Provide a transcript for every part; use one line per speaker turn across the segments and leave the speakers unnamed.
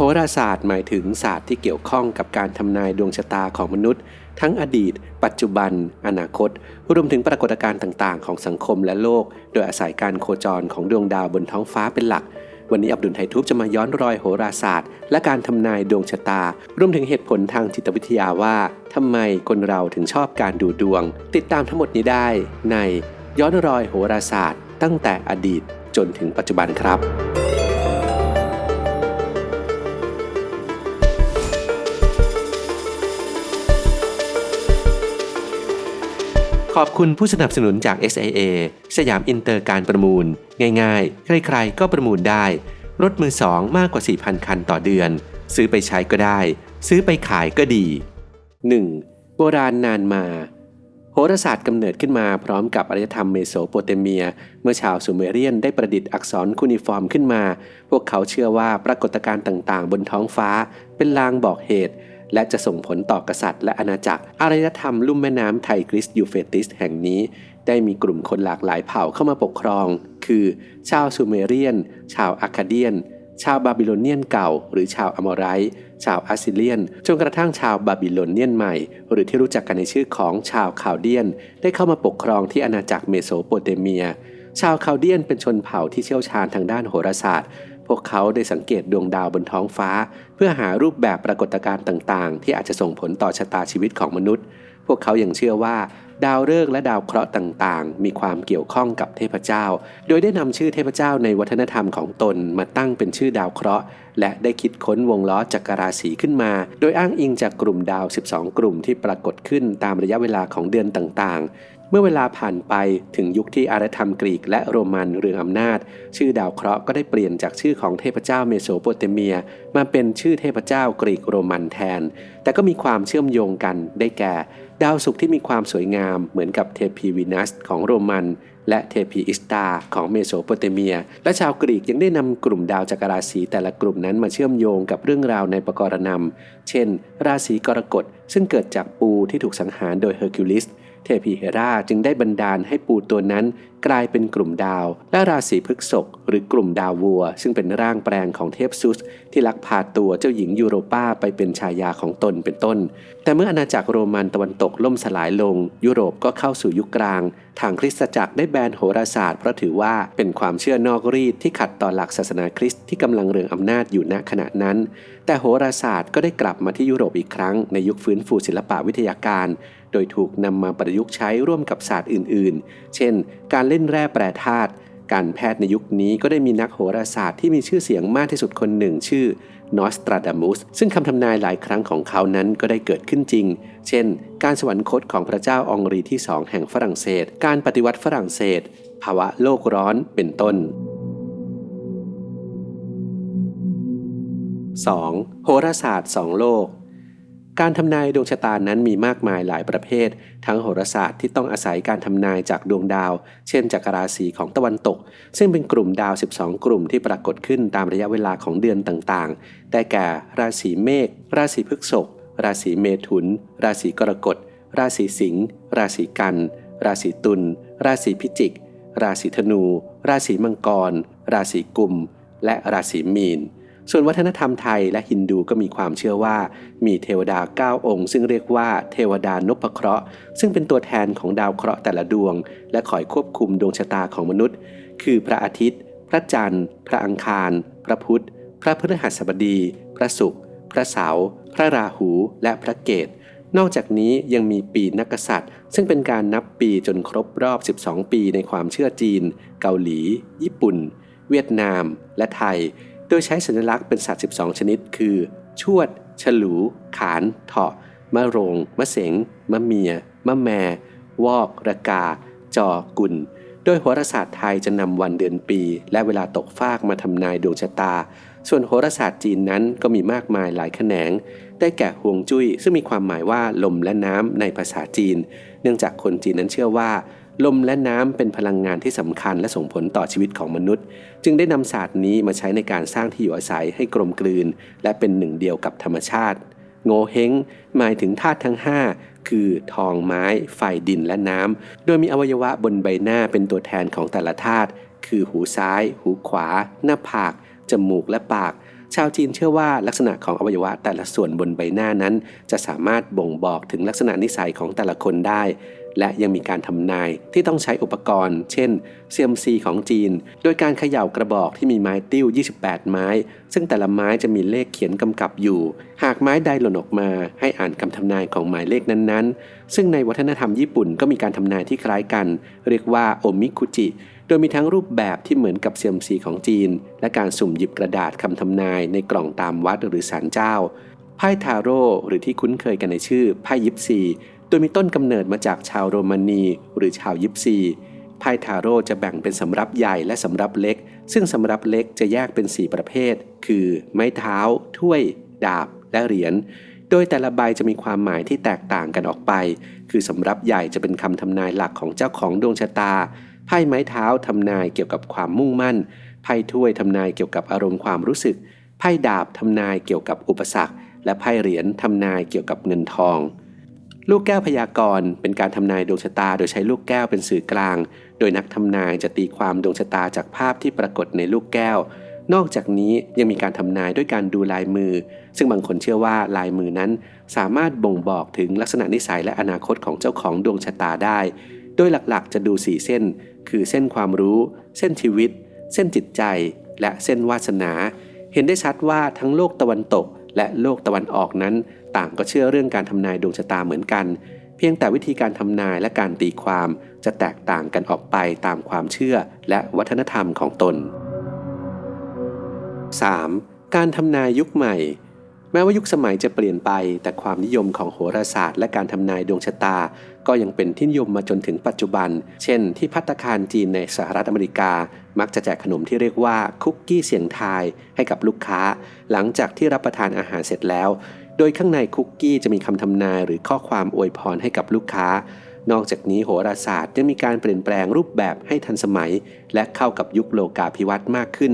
โหราศาสตร์หมายถึงศาสตร์ที่เกี่ยวข้องกับการทำนายดวงชะตาของมนุษย์ ทั้งอดีต ปัจจุบัน อนาคต รวมถึงปรากฏการณ์ต่างๆ ของสังคมและโลก โดยอาศัยการโคจรของดวงดาวบนท้องฟ้าเป็นหลัก วันนี้อับดุลไททุบจะมาย้อนรอยโหราศาสตร์ และการทำนายดวงชะตา รวมถึงเหตุผลทางจิตวิทยาว่าทำไมคนเราถึงชอบการดูดวง ติดตามทั้งหมดนี้ได้ ในย้อนรอยโหราศาสตร์ ตั้งแต่อดีตจนถึงปัจจุบันครับ ขอบคุณผู้สนับสนุนจาก SIA สยามอินเตอร์การประมูล ง่ายๆ ใครๆ ก็ประมูลได้ รถมือสองมากกว่า 4,000 คันต่อเดือน ซื้อไปใช้ก็ได้ ซื้อไปขายก็ดี 1. โบราณนานมา โหราศาสตร์กำเนิดขึ้นมาพร้อมกับอารยธรรมเมโสโปเตเมีย เมื่อชาวซูเมเรียนได้ประดิษฐ์อักษรคูนิฟอร์มขึ้นมา พวกเขาเชื่อว่าปรากฏการณ์ต่างๆ บนท้องฟ้า เป็นลางบอกเหตุ และจะส่งผลต่อกษัตริย์และอาณาจักรอารยธรรมลุ่มแม่น้ำไทกริสยูเฟติสแห่งนี้ ได้มีกลุ่มคนหลากหลายเผ่าเข้ามาปกครอง คือ ชาวซูเมเรียน ชาวอาคาเดียน ชาวบาบิโลเนียนเก่า หรือชาวอมอไรชาวอัสซิเลียน จนกระทั่งชาวบาบิโลเนียนใหม่ หรือที่รู้จักกันในชื่อของชาวคาวเดียน ได้เข้ามาปกครองที่อาณาจักรเมโสโปเตเมีย ชาวคาวเดียนเป็นชนเผ่าที่เชี่ยวชาญทางด้านโหราศาสตร์ พวกเขาได้สังเกตดวงดาวบนท้องฟ้า เพื่อหารูปแบบปรากฏการณ์ต่างๆ ที่อาจจะส่งผลต่อชะตาชีวิตของมนุษย์ พวกเขายัางเชื่อว่า ดาวฤกษ์และดาวเคราะห์ต่างๆ มีความเกี่ยวข้องกับเทพเจ้า โดยได้นำชื่อเทพเจ้าในวัฒนธรรมของตนมาตั้งเป็นชื่อดาวเคราะห์ และได้คิดค้นวงล้อจักรราศีขึ้นมา โดยอ้างอิงจากกลุ่มดาว 12 กลุ่มที่ปรากฏขึ้นตามระยะเวลาของเดือนต่างๆ เมื่อเวลาผ่านไปถึงยุคที่อารยธรรมกรีกและโรมันเรืองอำนาจ ชื่อดาวเคราะห์ก็ได้เปลี่ยนจากชื่อของเทพเจ้าเมโสโปเตเมีย มาเป็นชื่อเทพเจ้ากรีกโรมันแทน แต่ก็มีความเชื่อมโยงกันได้แก่ ดาวศุกร์ที่มีความสวยงามเหมือนกับเทพีวีนัสของโรมันและเทพีอิสตาของเมโสโปเตเมีย และชาวกรีกยังได้นำกลุ่มดาวจักรราศีแต่ละกลุ่มนั้นมาเชื่อมโยงกับเรื่องราวในปกรณำเช่น ราศีกรกฎซึ่งเกิดจากปูที่ถูกสังหารโดยเฮอร์คิวลิส เทพีเฮราจึงได้บันดาลให้ปูตัวนั้นกลายเป็นกลุ่มดาว และราศีพฤกษกหรือกลุ่มดาววัว ซึ่งเป็นร่างแปลงของเทพซุส ที่ลักพาตัวเจ้าหญิงยูโรป้าไปเป็นชายาของตนเป็นต้น แต่เมื่ออาณาจักรโรมันตะวันตกล่มสลายลง ยุโรปก็เข้าสู่ยุคกลาง ทางคริสตจักรได้แบนโหราศาสตร์เพราะถือว่าเป็นความเชื่อนอกรีดที่ขัดต่อหลักศาสนาคริสต์ที่กำลังเรืองอำนาจอยู่ณขณะนั้น แต่โหราศาสตร์ก็ได้กลับมาที่ยุโรปอีกครั้งในยุคฟื้นฟูศิลปะวิทยาการ โดยถูกนำมาประยุกต์ใช้ร่วมกับศาสตร์อื่น ๆ เช่น การเล่นแร่แปรธาตุ การแพทย์ในยุคนี้ก็ได้มีนักโหราศาสตร์ที่มีชื่อเสียงมากที่สุดคนหนึ่งชื่อนอสตราดามุสซึ่งคำทำนายหลายครั้งของเขานั้นก็ได้เกิดขึ้นจริง เช่น การสวรรคตของพระเจ้าองรีที่สองแห่งฝรั่งเศส การปฏิวัติฝรั่งเศส ภาวะโลกร้อนเป็นต้น 2. โหราศาสตร์สองโลก การทำนายดวงชะตานั้นมีมากมายหลายประเภท ทั้งโหราศาสตร์ที่ต้องอาศัยการทำนายจากดวงดาว เช่นจากราศีของตะวันตก ซึ่งเป็นกลุ่มดาว 12 กลุ่มที่ปรากฏขึ้นตามระยะเวลาของเดือนต่างๆได้แก่ราศีเมษ ราศีพฤษภ ราศีเมถุน ราศีกรกฎ ราศีสิงห์ ราศีกัน ราศีตุล ราศีพิจิก ราศีธนู ราศีมังกร ราศีกุม และราศีมีน ส่วนวัฒนธรรมไทยและฮินดูก็มีความเชื่อว่า มีเทวดา 9 องค์ ซึ่งเรียกว่าเทวดานพเคราะห์ ซึ่งเป็นตัวแทนของดาวเคราะห์แต่ละดวง และคอยควบคุมดวงชะตาของมนุษย์ คือพระอาทิตย์ พระจันทร์ พระอังคาร พระพุธ พระพฤหัสบดี พระศุกร์ พระเสาร์ พระราหู และพระเกตนอกจากนี้ยังมีปีนักษัตริย์ ซึ่งเป็นการนับปีจนครบรอบ 12 ปีในความเชื่อจีน เกาหลี ญี่ปุ่น เวียดนาม และไทย โดยใช้สัญลักษณ์เป็นสัตว์ 12 ชนิด คือ ชวด ฉลู ขาน เถาะ มะโรง มะเสง มะเมีย มะแม วอก ระกา จอ กุล โดยโหราศาสตร์ไทยจะนำวันเดือนปี และเวลาตกฟากมาทำนายดวงชะตา ส่วนโหราศาสตร์จีนนั้นก็มีมากมายหลายแขนง ได้แก่ฮวงจุ้ยซึ่งมีความหมายว่าลมและน้ำในภาษาจีน เนื่องจากคนจีนนั้นเชื่อว่า ลมและน้ำเป็นพลังงานที่สำคัญและส่งผลต่อชีวิตของมนุษย์ จึงได้นำศาสตร์นี้มาใช้ในการสร้างที่อยู่อาศัยให้กลมกลืน และเป็นหนึ่งเดียวกับธรรมชาติ โงเฮงหมายถึงธาตุทั้ง 5 คือทองไม้ ไฟดินและน้ำ โดยมีอวัยวะบนใบหน้าเป็นตัวแทนของแต่ละธาตุคือหูซ้าย หูขวา หน้าผาก จมูกและปาก ชาวจีนเชื่อว่าลักษณะของอวัยวะแต่ละส่วนบนใบหน้านั้น จะสามารถบ่งบอกถึงลักษณะนิสัยของแต่ละคนได้ และยังมีการทำนายที่ต้องใช้อุปกรณ์ เช่นเซียมซีของจีน โดยการเขย่ากระบอกที่มีไม้ติ้ว 28 ไม้ ซึ่งแต่ละไม้จะมีเลขเขียนกำกับอยู่ หากไม้ใดหล่นออกมาให้อ่านคำทำนายของหมายเลขนั้นๆ ซึ่งในวัฒนธรรมญี่ปุ่นก็มีการทำนายที่คล้ายกัน เรียกว่าโอมิคุจิ โดยมีทั้งรูปแบบที่เหมือนกับเซียมซีของจีน และการสุ่มหยิบกระดาษคำทำนายในกล่องตามวัดหรือศาลเจ้าไพ่ทาโร่หรือที่คุ้นเคยกันในชื่อไพ่ยิปซี โดยมีต้นกำเนิดมาจากชาวโรมานี หรือชาวยิปซีไพ่ทาโร่จะแบ่งเป็นสำรับใหญ่และสำรับเล็ก ซึ่งสำรับเล็กจะแยกเป็น 4 ประเภท คือ ไม้เท้า ถ้วย ดาบ และเหรียญ โดยแต่ละใบจะมีความหมายที่แตกต่างกันออกไป คือสำรับใหญ่จะเป็นคำทำนายหลักของเจ้าของดวงชะตา ไพ่ไม้เท้าทำนายเกี่ยวกับความมุ่งมั่น ไพ่ถ้วยทำนายเกี่ยวกับอารมณ์ความรู้สึก ไพ่ดาบทำนายเกี่ยวกับอุปสรรค และไพ่เหรียญทำนายเกี่ยวกับเงินทอง ลูกแก้วพยากรณ์เป็นการทำนายดวงชะตาโดยใช้ลูกแก้วเป็นสื่อกลาง โดยนักทำนายจะตีความดวงชะตาจากภาพที่ปรากฏในลูกแก้ว นอกจากนี้ยังมีการทำนายด้วยการดูลายมือ ซึ่งบางคนเชื่อว่าลายมือนั้น สามารถบ่งบอกถึงลักษณะนิสัยและอนาคตของเจ้าของดวงชะตาได้ โดยหลักๆ จะดูสี่เส้น คือเส้นความรู้ เส้นชีวิต เส้นจิตใจ และเส้นวาสนา เห็นได้ชัดว่าทั้งโลกตะวันตก และโลกตะวันออกนั้น ต่างก็เชื่อเรื่องการทำนายดวงชะตาเหมือนกัน เพียงแต่วิธีการทำนายและการตีความจะแตกต่างกันออกไปตามความเชื่อและวัฒนธรรมของตน 3. การทำนายยุคใหม่ แม้ว่ายุคสมัยจะเปลี่ยนไป แต่ความนิยมของโหราศาสตร์และการทำนายดวงชะตา ก็ยังเป็นที่นิยมมาจนถึงปัจจุบัน เช่น ที่พัตตาคารจีนในสหรัฐอเมริกา มักจะแจกขนมที่เรียกว่าคุกกี้เสียงทายให้กับลูกค้า หลังจากที่รับประทานอาหารเสร็จแล้ว โดยข้างในคุกกี้จะมีคำทำนายหรือข้อความอวยพรให้กับลูกค้า นอกจากนี้โหราศาสตร์ยังมีการเปลี่ยนแปลงรูปแบบให้ทันสมัย และเข้ากับยุคโลกาภิวัตน์มากขึ้น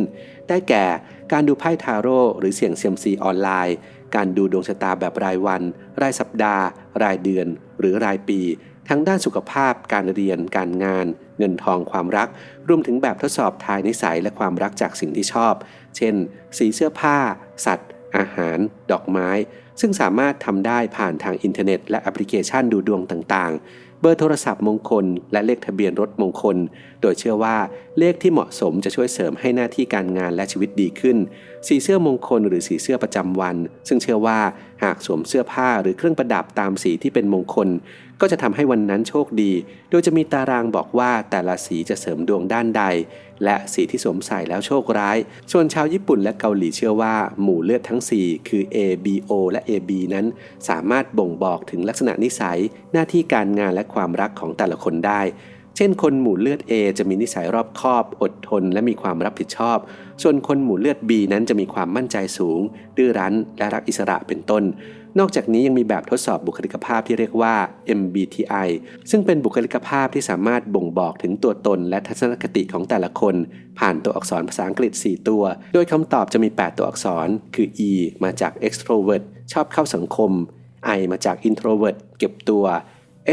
ได้แก่การดูไพ่ทาโร่หรือเสี่ยงเซียมซีออนไลน์ การดูดวงชะตาแบบรายวัน รายสัปดาห์ รายเดือน หรือรายปี ทั้งด้านสุขภาพ การเรียน การงาน เงินทองความรัก รวมถึงแบบทดสอบทายนิสัยและความรักจากสิ่งที่ชอบ เช่น สีเสื้อผ้า สัตว์ อาหาร ดอกไม้ ซึ่งสามารถทำได้ผ่านทางอินเทอร์เน็ต และแอปพลิเคชันดูดวงต่างๆเบอร์โทรศัพท์มงคล และเลขทะเบียนรถมงคล โดยเชื่อว่าเลขที่เหมาะสมจะช่วยเสริมให้หน้าที่การงานและชีวิตดีขึ้น สีเสื้อมงคลหรือสีเสื้อประจำวัน ซึ่งเชื่อว่าหากสวมเสื้อผ้าหรือเครื่องประดับตามสีที่เป็นมงคล ก็จะทำให้วันนั้นโชคดี โดยจะมีตารางบอกว่าแต่ละสีจะเสริมดวงด้านใด และสีที่สวมใส่แล้วโชคร้าย ส่วนชาวญี่ปุ่นและเกาหลีเชื่อว่า หมู่เลือดทั้ง 4 คือ A B O และ A B นั้น สามารถบ่งบอกถึงลักษณะนิสัย หน้าที่การงานและความรักของแต่ละคนได้ เช่น คนหมู่เลือด A จะมีนิสัยรอบคอบ อดทน และมีความรับผิดชอบ ส่วนคนหมู่เลือด B นั้นจะมีความมั่นใจสูง ดื้อรั้น และรักอิสระเป็นต้น นอกจากนี้ยังมีแบบทดสอบบุคลิกภาพที่เรียกว่า MBTI ซึ่งเป็นบุคลิกภาพที่สามารถบ่งบอกถึงตัวตน และทัศนคติของแต่ละคน ผ่านตัวอักษรภาษาอังกฤษ 4 ตัว โดยคำตอบจะมี 8 ตัวอักษร คือ E มาจาก extrovert ชอบเข้าสังคม I มาจาก introvert เก็บตัว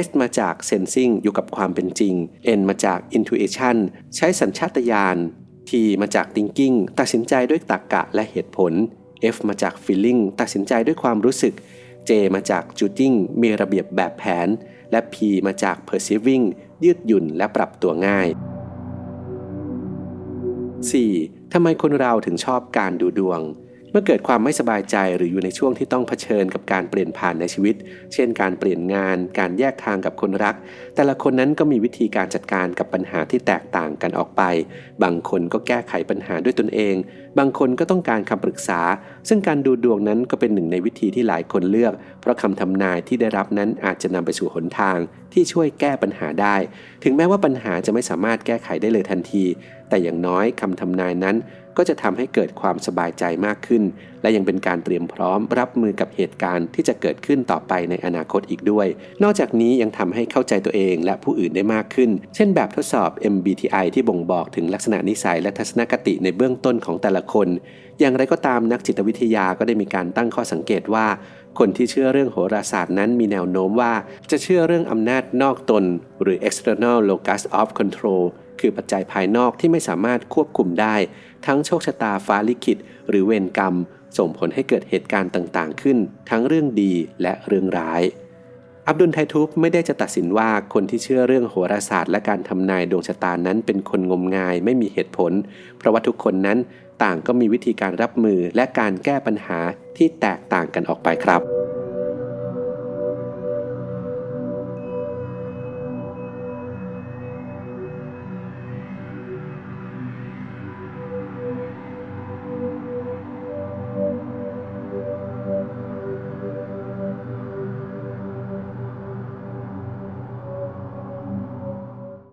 S มาจาก sensing อยู่กับความเป็นจริง N มาจาก intuition ใช้สัญชาตญาณ T มาจาก thinking ตัดสินใจด้วยตรรกะและเหตุผล F มาจาก feeling ตัดสินใจด้วยความรู้สึก J มาจาก judging มีระเบียบแบบแผน และ P มาจาก perceiving ยืดหยุ่นและปรับตัวง่าย 4. ทำไมคนเราถึงชอบการดูดวง เมื่อเกิดความไม่สบายใจหรืออยู่ในช่วงที่ต้องเผชิญกับการเปลี่ยนผ่านในชีวิต เช่น การเปลี่ยนงาน การแยกทางกับคนรัก แต่ละคนนั้นก็มีวิธีการจัดการกับปัญหาที่แตกต่างกันออกไป บางคนก็แก้ไขปัญหาด้วยตนเอง บางคนก็ต้องการคำปรึกษา ซึ่งการดูดวงนั้นก็เป็นหนึ่งในวิธีที่หลายคนเลือก เพราะคำทำนายที่ได้รับนั้นอาจจะนำไปสู่หนทาง ที่ช่วยแก้ปัญหาได้ ถึงแม้ว่าปัญหาจะไม่สามารถแก้ไขได้เลยทันที แต่อย่างน้อยคำทำนายนั้น ก็จะทำให้เกิดความสบายใจมากขึ้น และยังเป็นการเตรียมพร้อมรับมือกับเหตุการณ์ที่จะเกิดขึ้นต่อไปในอนาคตอีกด้วย นอกจากนี้ยังทำให้เข้าใจตัวเองและผู้อื่นได้มากขึ้น เช่นแบบทดสอบ MBTI ที่บ่งบอกถึงลักษณะนิสัยและทัศนคติในเบื้องต้นของแต่ละคน อย่างไรก็ตามนักจิตวิทยาก็ได้มีการตั้งข้อสังเกตว่า คนที่เชื่อเรื่องโหราศาสตร์นั้นมีแนวโน้มว่า จะเชื่อเรื่องอำนาจนอกตน หรือ external locus of control คือปัจจัยภายนอกที่ไม่สามารถควบคุมได้ ทั้งโชคชะตาฟ้าลิขิตหรือเวรกรรม ส่งผลให้เกิดเหตุการณ์ต่างๆ ขึ้น ทั้งเรื่องดีและเรื่องร้าย อับดุลไททูบไม่ได้จะตัดสินว่าคนที่เชื่อเรื่องโหราศาสตร์และการทำนายดวงชะตานั้นเป็นคนงมงายไม่มีเหตุผล เพราะว่าทุกคนนั้นต่างก็มีวิธีการรับมือและการแก้ปัญหาที่แตกต่างกันออกไปครับ